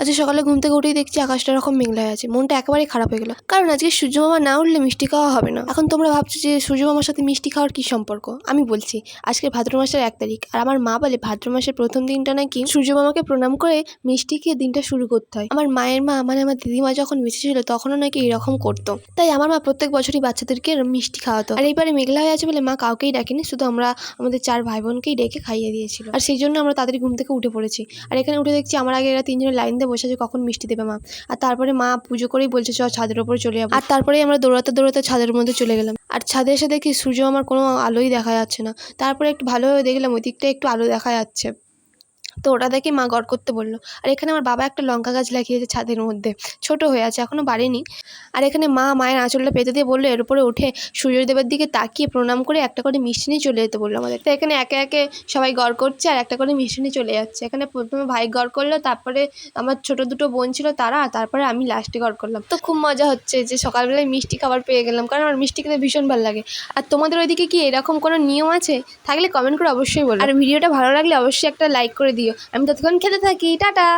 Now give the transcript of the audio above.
আজকে সকালে ঘুম থেকে উঠেই দেখছি আকাশটা এরকম মেঘলা হয়ে আছে। মনটা একেবারেই খারাপ হয়ে গেল। কারণ আজকে সূর্য মামা না উঠলে মিষ্টি খাওয়া হবে না। এখন তোমরা ভাবছ যে সূর্য মামার সাথে মিষ্টি খাওয়ার কি সম্পর্ক? আমি বলছি, আজকে ভাদ্র মাসের এক তারিখ, আর আমার মা বলে ভাদ্র মাসের প্রথম দিনটা নাকি সূর্য মামাকে প্রণাম করে মিষ্টি খেয়ে দিনটা শুরু করতে হয়। আমার মায়ের মা মানে আমার দিদিমা যখন বেঁচে ছিল তখনও নাকি এরকম করতো। তাই আমার মা প্রত্যেক বছরই বাচ্চাদেরকে মিষ্টি খাওয়াতো। আর এইবারে মেঘলা হয়ে আছে বলে মা কাউকেই ডাকেনি, শুধু আমরা, আমাদের চার ভাই বোনকেই ডেকে খাইয়ে দিয়েছিল। আর সেই জন্য আমরা তাদের ঘুম থেকে উঠে পড়েছি। আর এখানে উঠে দেখছি আমার আগে এরা তিনজনের লাইন দিয়ে বসে আছে, কখন মিষ্টি দেবে মা? আর তারপরে মা পুজো করেই বলছে চ ছাদের ওপরে চলে যাব। আর তারপরে আমরা দৌড়াতে দৌড়াতে ছাদের মধ্যে চলে গেলাম। আর ছাদে এসে দেখি সূর্য আমার কোনো আলোই দেখা যাচ্ছে না। তারপরে একটু ভালোভাবে দেখলাম, ওই দিকটা একটু আলো দেখা যাচ্ছে। তো ওটা দেখে মা গড় করতে বলল, আর এখানে আমার বাবা একটা লঙ্কা গাছ লাগিয়েছে ছাদের মধ্যে, ছোট হয়ে আছে এখনও বাড়েনি আর এখানে মা মায়ের আঁচলটা পেতে দিয়ে বলল, এর উপরে উঠে সূর্যদেবের দিকে তাকিয়ে প্রণাম করে একটা করে মিষ্টি নিয়ে চলে যেতে বলল আমাদের। তো এখানে একে একে সবাই গড় করছে আর একটা করে মিষ্টি নিয়ে চলে যাচ্ছে। এখানে প্রথমে ভাই গড় করল, তারপরে আমার ছোট দুটো বোন ছিল তারা তারপরে আমি লাস্টে গড় করলাম। তো খুব মজা হচ্ছে যে সকালবেলায় মিষ্টি খাবার পেয়ে গেলাম, কারণ আমার মিষ্টি খেতে ভীষণ ভালো লাগে। আর তোমাদের ওইদিকে কি এরকম কোনো নিয়ম আছে? থাকলে কমেন্ট করে অবশ্যই বলো। আর ভিডিওটা ভালো লাগলে অবশ্যই একটা লাইক করে দিও। আমি ততক্ষণ খেতে থাকি টাটা।